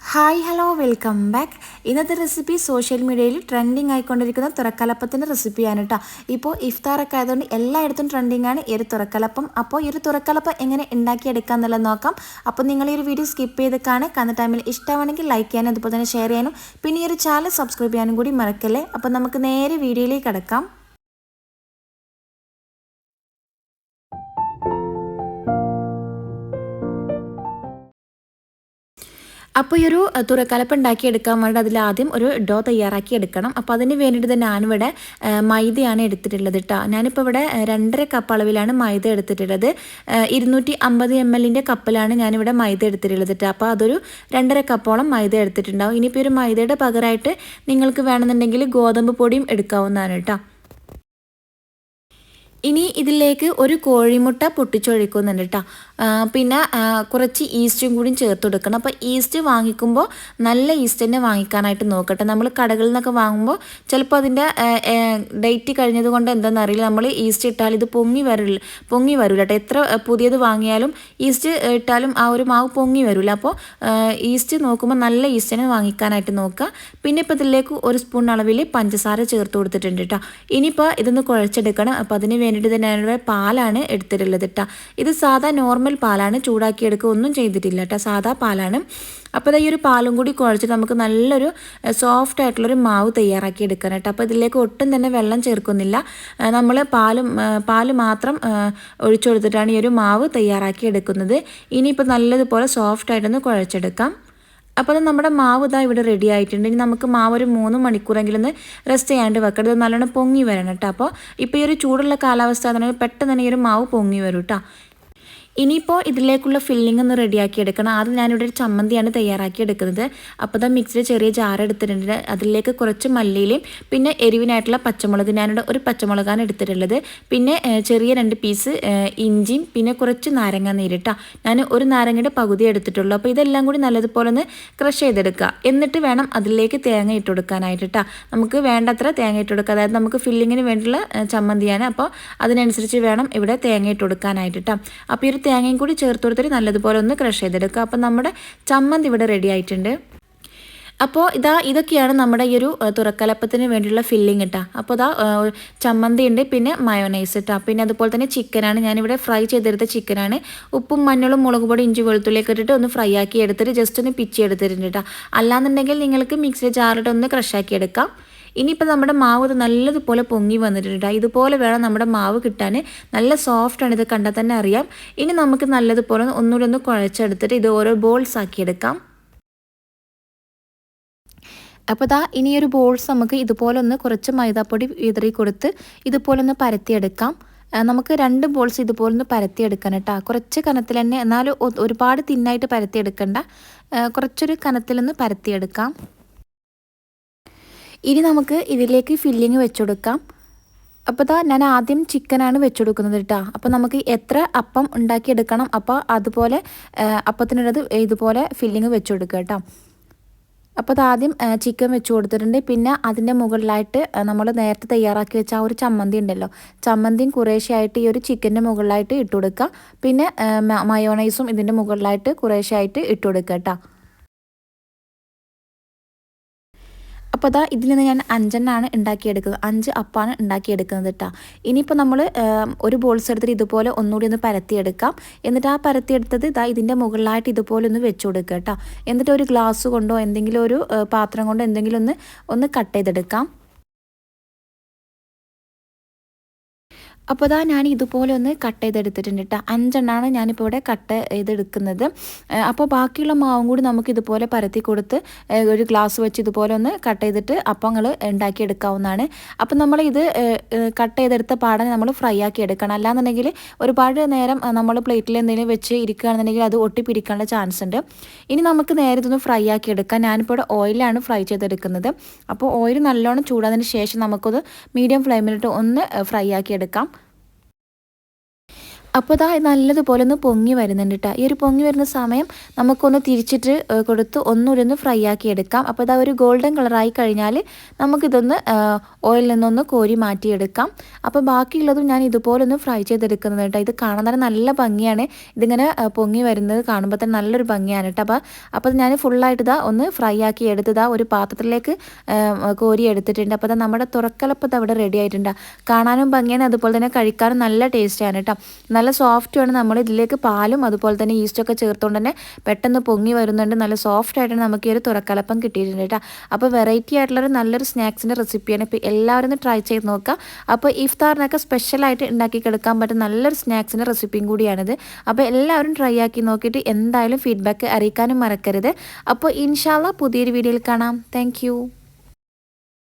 Hi hello welcome back ഇന്നത്തെ recipe social മീഡിയയിൽ trending ആയിക്കൊണ്ടിരിക്കുന്ന തുറക്കലപ്പത്തിന്റെ റെസിപ്പിയാണ് കേട്ടോ ഇപ്പോൾ ഇഫ്താറൊക്കെ ആയതുകൊണ്ട് എല്ലായിടത്തും ട്രെൻഡിങ് ആണ്. ഈ ഒരു തുറക്കലപ്പം. അപ്പോൾ ഈ ഒരു തുറക്കലപ്പം എങ്ങനെ ഉണ്ടാക്കിയെടുക്കുക എന്നുള്ളത് നോക്കാം. അപ്പോൾ നിങ്ങൾ ഈ ഒരു വീഡിയോ സ്കിപ്പ് ചെയ്ത് കാണുക. കന്ന ടൈമിൽ ഇഷ്ടമാണെങ്കിൽ ലൈക്ക് ചെയ്യാനും അതുപോലെ തന്നെ ഷെയർ ചെയ്യാനും. പിന്നെ ഈ ഒരു ചാനൽ സബ്സ്ക്രൈബ് ചെയ്യാനും കൂടി മറക്കല്ലേ? അപ്പോൾ നമുക്ക് നേരെ വീഡിയോയിലേക്ക് കിടക്കാം. അപ്പോൾ ഈ ഒരു തുറക്കലപ്പ് ഉണ്ടാക്കി എടുക്കാൻ വേണ്ടി അതിൽ ആദ്യം ഒരു ഡോ തയ്യാറാക്കി എടുക്കണം. അപ്പോൾ അതിന് വേണ്ടിയിട്ട് തന്നെ ഞാനിവിടെ മൈദയാണ് എടുത്തിട്ടുള്ളത് കേട്ടോ ഞാനിപ്പോൾ ഇവിടെ രണ്ടര കപ്പ് അളവിലാണ് മൈദ എടുത്തിട്ടുള്ളത്. ഇരുന്നൂറ്റി അമ്പത് എം എല്ലിന്റെ കപ്പിലാണ് ഞാനിവിടെ മൈദ എടുത്തിട്ടുള്ളത് കേട്ടോ അപ്പോൾ അതൊരു രണ്ടര കപ്പോളം മൈദ എടുത്തിട്ടുണ്ടാവും. ഇനിയിപ്പോൾ ഒരു മൈദയുടെ പകരമായിട്ട് നിങ്ങൾക്ക് വേണമെന്നുണ്ടെങ്കിൽ ഗോതമ്പ് പൊടിയും എടുക്കാവുന്നതാണ് കേട്ടോ ഇനി ഇതിലേക്ക് ഒരു കോഴിമുട്ട പൊട്ടിച്ചൊഴിക്കുന്നുണ്ട് കേട്ടോ പിന്നെ കുറച്ച് ഈസ്റ്റും കൂടി ചേർത്ത് കൊടുക്കണം. അപ്പോൾ ഈസ്റ്റ് വാങ്ങിക്കുമ്പോൾ നല്ല ഈസ്റ്റ് തന്നെ വാങ്ങിക്കാനായിട്ട് നോക്കട്ടെ. നമ്മൾ കടകളിൽ നിന്നൊക്കെ വാങ്ങുമ്പോൾ ചിലപ്പോൾ അതിന്റെ ഡേറ്റ് കഴിഞ്ഞത് കൊണ്ട് നമ്മൾ ഈസ്റ്റ് ഇട്ടാൽ ഇത് പൊങ്ങി വരില്ല പൊങ്ങി വരില്ല കേട്ടോ എത്ര പുതിയത് വാങ്ങിയാലും ഈസ്റ്റ് ഇട്ടാലും ആ ഒരു മാവ് പൊങ്ങി വരില്ല അപ്പോൾ ഈസ്റ്റ് നോക്കുമ്പോൾ നല്ല ഈസ്റ്റ് തന്നെ വാങ്ങിക്കാനായിട്ട് നോക്കുക. പിന്നെ ഇപ്പോൾ ഇതിലേക്ക് ഒരു സ്പൂൺ അളവിൽ പഞ്ചസാര ചേർത്ത് കൊടുത്തിട്ടുണ്ട് കേട്ടോ ഇനിയിപ്പോൾ ഇതൊന്ന് കുഴച്ചെടുക്കണം. അപ്പോൾ അതിന് വേണ്ടിയിട്ട് തന്നെ പാലാണ് എടുത്തിട്ടുള്ളത് കേട്ടോ ഇത് സാധാ നോർമൽ പാലാണ് ചൂടാക്കിയെടുക്കുക ഒന്നും ചെയ്തിട്ടില്ല കേട്ടോ സാധാ പാലാണ്. അപ്പോൾ ഈ ഒരു പാലും കൂടി കുഴച്ചിട്ട് നമുക്ക് നല്ലൊരു സോഫ്റ്റ് ആയിട്ടുള്ളൊരു മാവ് തയ്യാറാക്കി എടുക്കാൻ കേട്ടോ അപ്പോൾ ഇതിലേക്ക് ഒട്ടും തന്നെ വെള്ളം ചേർക്കുന്നില്ല. നമ്മൾ പാലും പാൽ മാത്രം ഒഴിച്ചു കൊടുത്തിട്ടാണ് ഈ ഒരു മാവ് തയ്യാറാക്കി എടുക്കുന്നത്. ഇനിയിപ്പോൾ നല്ലതുപോലെ സോഫ്റ്റ് ആയിട്ടൊന്ന് കുഴച്ചെടുക്കാം. അപ്പോൾ അത് നമ്മുടെ മാവ് ഇതാ ഇവിടെ റെഡി ആയിട്ടുണ്ട്. ഇനി നമുക്ക് മാവ് ഒരു മൂന്ന് മണിക്കൂറെങ്കിലും ഒന്ന് റെസ്റ്റ് ചെയ്യാണ്ട് വെക്കരുത് നല്ലോണം പൊങ്ങി വരണം കേട്ടോ. അപ്പോൾ ഇപ്പോൾ ഈ ഒരു ചൂടുള്ള കാലാവസ്ഥ പെട്ടെന്ന് തന്നെ ഈ ഒരു മാവ് പൊങ്ങി വരും കേട്ടോ. ഇനിയിപ്പോൾ ഇതിലേക്കുള്ള ഫില്ലിംഗ് ഒന്ന് റെഡിയാക്കി എടുക്കണം ആദ്യം ഞാനിവിടെ ഒരു ചമ്മന്തിയാണ് തയ്യാറാക്കി എടുക്കുന്നത് അപ്പോൾ ഞാൻ മിക്സിയിൽ ചെറിയ ജാർ എടുത്തിട്ടുണ്ട്. അതിലേക്ക് കുറച്ച് മല്ലിയിലും പിന്നെ എരിവിനായിട്ടുള്ള പച്ചമുളക് ഞാനിവിടെ ഒരു പച്ചമുളകാണ് എടുത്തിട്ടുള്ളത്. പിന്നെ ചെറിയ രണ്ട് പീസ് ഇഞ്ചിയും പിന്നെ കുറച്ച് നാരങ്ങ നീരിട്ടാ. ഞാൻ ഒരു നാരങ്ങയുടെ പകുതി എടുത്തിട്ടുള്ളൂ. അപ്പോൾ ഇതെല്ലാം കൂടി നല്ലതുപോലെ ഒന്ന് ക്രഷ് ചെയ്തെടുക്കുക എന്നിട്ട് വേണം അതിലേക്ക് തേങ്ങ ഇട്ട് കൊടുക്കാനായിട്ട് നമുക്ക് വേണ്ടത്ര തേങ്ങ ഇട്ട് കൊടുക്കുക അതായത് നമുക്ക് ഫില്ലിങ്ങിന് വേണ്ടിയുള്ള ചമ്മന്തിയാണ്. അപ്പോൾ അതിനനുസരിച്ച് വേണം ഇവിടെ തേങ്ങ ഇട്ട് കൊടുക്കാനായിട്ട് അപ്പോൾ ഈ ഒരു തേങ്ങയും കൂടി ചേർത്ത് കൊടുത്തിട്ട് നല്ലതുപോലെ ഒന്ന് ക്രഷ് ചെയ്തെടുക്കുക. അപ്പം നമ്മുടെ ചമ്മന്തി ഇവിടെ റെഡി ആയിട്ടുണ്ട്. അപ്പോൾ ഇതാ ഇതൊക്കെയാണ് നമ്മുടെ ഈ ഒരു തുറക്കലപ്പത്തിന് വേണ്ടിയുള്ള ഫില്ലിംഗ് ഇട്ടാ അപ്പോൾ ഇതാ ചമ്മന്തി ഉണ്ട് പിന്നെ മയോനൈസ് ഇട്ടാ പിന്നെ അതുപോലെ തന്നെ ചിക്കനാണ് ഞാനിവിടെ ഫ്രൈ ചെയ്തെടുത്ത ചിക്കനാണ് ഉപ്പും മഞ്ഞളും മുളക് പൊടി ഇഞ്ചി വെളുത്തുള്ളിയൊക്കെ ഇട്ടിട്ട് ഒന്ന് ഫ്രൈ ആക്കി എടുത്തിട്ട് ജസ്റ്റ് ഒന്ന് പിച്ചി എടുത്തിട്ടുണ്ട് കേട്ടോ അല്ലാന്നുണ്ടെങ്കിൽ നിങ്ങൾക്ക് മിക്സിയിൽ ജാറിട്ട് ഒന്ന് ക്രഷാക്കി എടുക്കാം. ഇനിയിപ്പോൾ നമ്മുടെ മാവ് ഇത് നല്ലതുപോലെ പൊങ്ങി വന്നിട്ടുണ്ട്. ഇതുപോലെ വേണം നമ്മുടെ മാവ് കിട്ടാൻ. നല്ല സോഫ്റ്റാണ് ഇത് കണ്ടാൽ തന്നെ അറിയാം. ഇനി നമുക്ക് നല്ലതുപോലെ ഒന്നുകൂടി ഒന്ന് കുഴച്ചെടുത്തിട്ട് ഇത് ഓരോ ബോൾസ് ആക്കിയെടുക്കാം. അപ്പോൾ ദാ ഇനിയൊരു ബോൾസ് നമുക്ക് ഇതുപോലെ ഒന്ന് കുറച്ച് മൈദാപ്പൊടി വിതറി കൊടുത്ത് ഇതുപോലെ ഒന്ന് പരത്തിയെടുക്കാം. നമുക്ക് രണ്ട് ബോൾസ് ഇതുപോലെ ഒന്ന് പരത്തിയെടുക്കണം കേട്ടോ. കുറച്ച് കനത്തിൽ തന്നെ എന്നാലും ഒരുപാട് തിന്നായിട്ട് പരത്തിയെടുക്കണ്ട. കുറച്ചൊരു കനത്തിലൊന്ന് പരത്തിയെടുക്കാം. ഇനി നമുക്ക് ഇതിലേക്ക് ഫില്ലിങ് വെച്ചുകൊടുക്കാം അപ്പോൾ ഇതാ ഞാൻ ആദ്യം ചിക്കനാണ് വെച്ചുകൊടുക്കുന്നത് കേട്ടോ അപ്പോൾ നമുക്ക് എത്ര അപ്പം ഉണ്ടാക്കിയെടുക്കണം? അപ്പോൾ അതുപോലെ അപ്പത്തിനുള്ളത് ഇതുപോലെ ഫില്ലിങ് വെച്ചെടുക്കുക കേട്ടോ അപ്പോൾ ആദ്യം ചിക്കൻ വെച്ച് കൊടുത്തിട്ടുണ്ട് പിന്നെ അതിന്റെ മുകളിലായിട്ട് നമ്മൾ നേരത്തെ തയ്യാറാക്കി വെച്ച ആ ഒരു ചമ്മന്തി ഉണ്ടല്ലോ. ചമ്മന്തിയും കുറേശ്ശെയായിട്ട് ഈ ഒരു ചിക്കന്റെ മുകളിലായിട്ട് ഇട്ട് കൊടുക്കുക പിന്നെ മയോണൈസും ഇതിന്റെ മുകളിലായിട്ട് കുറേശ്ശെയായിട്ട് ഇട്ട് കൊടുക്കുക കേട്ടോ അപ്പോൾ അതാ ഇതിൽ നിന്ന് ഞാൻ അഞ്ചെണ്ണാണ് ഉണ്ടാക്കിയെടുക്കുന്നത്. അഞ്ച് അപ്പാണ് ഉണ്ടാക്കിയെടുക്കുന്നത് കേട്ടോ ഇനിയിപ്പോൾ നമ്മൾ ഒരു ബോൾസ് എടുത്തിട്ട് ഇതുപോലെ ഒന്നുകൂടി ഒന്ന് പരത്തിയെടുക്കാം. എന്നിട്ട് ആ പരത്തിയെടുത്തത് ഇതാ ഇതിന്റെ മുകളിലായിട്ട് ഇതുപോലെ ഒന്ന് വെച്ച് കൊടുക്കുക കേട്ടോ എന്നിട്ട് ഒരു ഗ്ലാസ് കൊണ്ടോ എന്തെങ്കിലും ഒരു പാത്രം കൊണ്ടോ എന്തെങ്കിലും ഒന്ന് ഒന്ന് കട്ട് ചെയ്തെടുക്കാം. അപ്പോൾ ഞാൻ ഇതുപോലെ ഒന്ന് കട്ട് ചെയ്തെടുത്തിട്ടുണ്ട് കേട്ടോ അഞ്ചെണ്ണമാണ് ഞാനിപ്പോൾ ഇവിടെ കട്ട് ചെയ്തെടുക്കുന്നത്. അപ്പോൾ ബാക്കിയുള്ള മാവും കൂടി നമുക്ക് ഇതുപോലെ പരത്തി കൊടുത്ത് ഒരു ഗ്ലാസ് വെച്ച് ഇതുപോലെ ഒന്ന് കട്ട് ചെയ്തിട്ട് അപ്പങ്ങൾ ഉണ്ടാക്കിയെടുക്കാവുന്നതാണ് അപ്പോൾ നമ്മൾ ഇത് കട്ട് ചെയ്തെടുത്ത പാടനെ നമ്മൾ ഫ്രൈ ആക്കി എടുക്കണം. അല്ലാന്നുണ്ടെങ്കിൽ ഒരുപാട് നേരം നമ്മൾ പ്ലേറ്റിൽ എന്തെങ്കിലും വെച്ച് ഇരിക്കുകയാണെന്നുണ്ടെങ്കിൽ അത് ഒട്ടിപ്പിടിക്കാനുള്ള ചാൻസ് ഉണ്ട്. ഇനി നമുക്ക് നേരെ ഇതൊന്ന് ഫ്രൈ ആക്കി എടുക്കാം. ഞാനിപ്പോൾ ഇവിടെ ഓയിലാണ് ഫ്രൈ ചെയ്തെടുക്കുന്നത്. അപ്പോൾ ഓയിൽ നല്ലോണം ചൂടാതിന് ശേഷം നമുക്കത് മീഡിയം ഫ്ലെയിമിലിട്ട് ഒന്ന് ഫ്രൈ ആക്കി എടുക്കാം. അപ്പോൾ ഇതാ നല്ലതുപോലെ ഒന്ന് പൊങ്ങി വരുന്നുണ്ട് കേട്ടോ ഈ ഒരു പൊങ്ങി വരുന്ന സമയം നമുക്കൊന്ന് തിരിച്ചിട്ട് കൊടുത്ത് ഒന്നുകൂടി ഒന്ന് ഫ്രൈ ആക്കി എടുക്കാം. അപ്പോൾ ഇതാ ഒരു ഗോൾഡൻ കളറായി കഴിഞ്ഞാൽ നമുക്കിതൊന്ന് ഓയിലിൽ നിന്നൊന്ന് കോരി മാറ്റിയെടുക്കാം. അപ്പോൾ ബാക്കിയുള്ളതും ഞാൻ ഇതുപോലെ ഒന്ന് ഫ്രൈ ചെയ്തെടുക്കുന്നത് കേട്ടോ ഇത് കാണാൻ തന്നെ നല്ല ഭംഗിയാണ്. ഇതിങ്ങനെ പൊങ്ങി വരുന്നത് കാണുമ്പോൾ തന്നെ നല്ലൊരു ഭംഗിയാണ് കേട്ടോ അപ്പോൾ അപ്പോൾ ഞാൻ ഫുള്ളായിട്ട് ഇതാ ഒന്ന് ഫ്രൈ ആക്കി എടുത്തതാ ഒരു പാത്രത്തിലേക്ക് കോരി എടുത്തിട്ടുണ്ട്. അപ്പോൾ നമ്മുടെ തുറക്കലപ്പത്ത് അവിടെ റെഡി ആയിട്ടുണ്ട് കാണാനും ഭംഗിയാണ്. അതുപോലെ തന്നെ കഴിക്കാനും നല്ല ടേസ്റ്റാണ് കേട്ടോ നല്ല സോഫ്റ്റുമാണ് നമ്മൾ ഇതിലേക്ക് പാലും അതുപോലെ തന്നെ ഈസ്റ്റൊക്കെ ചേർത്തുകൊണ്ട് തന്നെ പെട്ടെന്ന് പൊങ്ങി വരുന്നുണ്ട്. നല്ല സോഫ്റ്റ് ആയിട്ടാണ് നമുക്ക് ഈ ഒരു തുറക്കലപ്പം കിട്ടിയിട്ടുണ്ട് കേട്ടോ. അപ്പോൾ വെറൈറ്റി ആയിട്ടുള്ളൊരു നല്ലൊരു സ്നാക്സിന്റെ റെസിപ്പിയാണ് ഇപ്പോൾ എല്ലാവരും ട്രൈ ചെയ്ത് നോക്കുക. അപ്പോൾ ഇഫ്താറിനൊക്കെ സ്പെഷ്യലായിട്ട് ഉണ്ടാക്കി കിടക്കാൻ പറ്റുന്ന നല്ലൊരു സ്നാക്സിന്റെ റെസിപ്പിയും കൂടിയാണിത്. അപ്പോൾ എല്ലാവരും ട്രൈ ആക്കി നോക്കിയിട്ട് എന്തായാലും ഫീഡ്ബാക്ക് അറിയിക്കാനും മറക്കരുത്. അപ്പോൾ ഇൻഷാല്ല പുതിയൊരു വീഡിയോയിൽ കാണാം. താങ്ക്